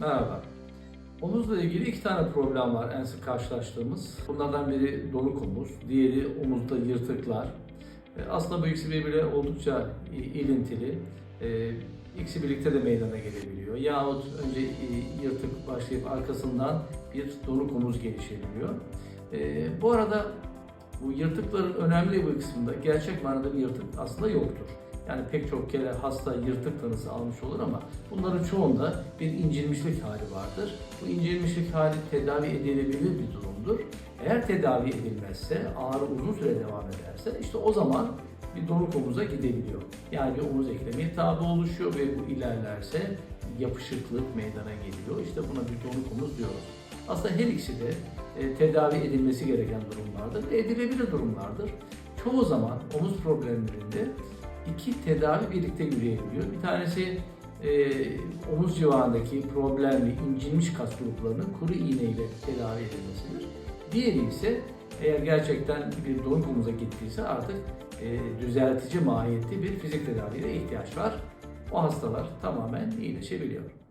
Merhaba. Omuzla ilgili iki tane problem var en sık karşılaştığımız. Bunlardan biri donuk omuz, diğeri omuzda yırtıklar. E, Aslında bu ikisi birbiriyle oldukça ilintili. E, İkisi birlikte de meydana gelebiliyor. Yahut önce yırtık başlayıp arkasından bir donuk omuz gelişebiliyor. E, Bu arada bu yırtıkların önemli bir kısmında gerçek manada bir yırtık aslında yoktur. Yani pek çok kere hasta yırtık tanısı almış olur ama bunların çoğunda bir incinmişlik hali vardır. Bu incinmişlik hali tedavi edilebilir bir durumdur. Eğer tedavi edilmezse, ağrı uzun süre devam ederse işte o zaman bir donuk omuza gidebiliyor. Yani bir omuz eklemi iltihabı oluşuyor ve bu ilerlerse yapışıklık meydana geliyor. İşte buna bir donuk omuz diyoruz. Aslında her ikisi de e, tedavi edilmesi gereken durumlardır ve edilebilir durumlardır. Çoğu zaman omuz problemlerinde iki tedavi birlikte yürüyebiliyor. Bir tanesi e, omuz civarındaki problemli incinmiş kas gruplarının kuru iğne ile tedavi edilmesidir. Diğeri ise eğer gerçekten bir donuk omuza gittiyse artık e, düzeltici mahiyetli bir fizik tedaviye ihtiyaç var. O hastalar tamamen iyileşebiliyor.